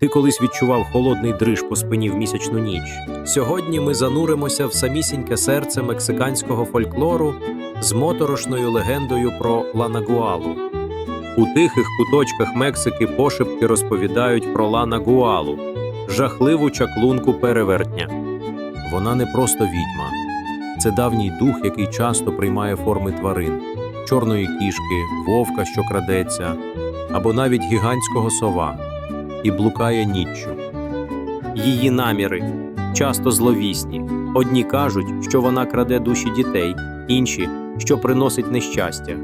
Ти колись відчував холодний дриж по спині в місячну ніч. Сьогодні ми зануримося в самісіньке серце мексиканського фольклору з моторошною легендою про Ланагуалу. У тихих куточках Мексики пошепки розповідають про Ланагуалу, жахливу чаклунку перевертня. Вона не просто відьма, це давній дух, який часто приймає форми тварин, чорної кішки, вовка, що крадеться, або навіть гігантського сова, і блукає ніччю. Її наміри часто зловісні. Одні кажуть, що вона краде душі дітей, інші, що приносить нещастя.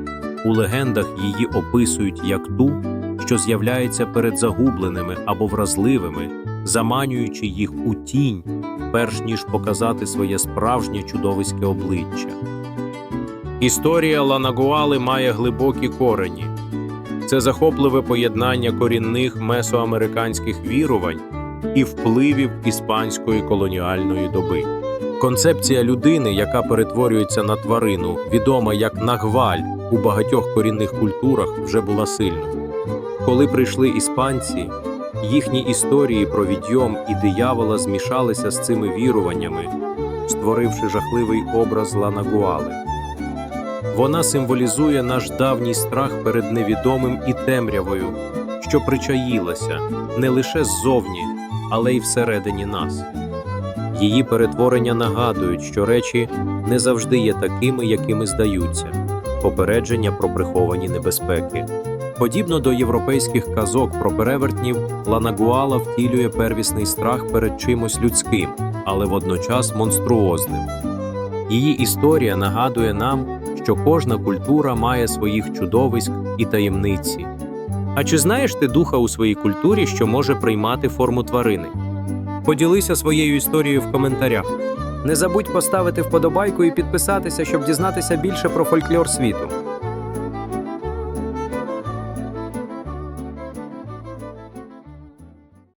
У легендах її описують як ту, що з'являється перед загубленими або вразливими, заманюючи їх у тінь, перш ніж показати своє справжнє чудовиське обличчя. Історія Ланагуали має глибокі корені. Це захопливе поєднання корінних месоамериканських вірувань і впливів іспанської колоніальної доби. Концепція людини, яка перетворюється на тварину, відома як нагваль у багатьох корінних культурах, вже була сильною. Коли прийшли іспанці, їхні історії про відйом і диявола змішалися з цими віруваннями, створивши жахливий образ Ланагуали. Вона символізує наш давній страх перед невідомим і темрявою, що причаїлася не лише ззовні, але й всередині нас. Її перетворення нагадують, що речі не завжди є такими, якими здаються, попередження про приховані небезпеки. Подібно до європейських казок про перевертнів, Ланагуала втілює первісний страх перед чимось людським, але водночас монструозним. Її історія нагадує нам, що кожна культура має своїх чудовиськ і таємниці. А чи знаєш ти духа у своїй культурі, що може приймати форму тварини? Поділися своєю історією в коментарях. Не забудь поставити вподобайку і підписатися, щоб дізнатися більше про фольклор світу.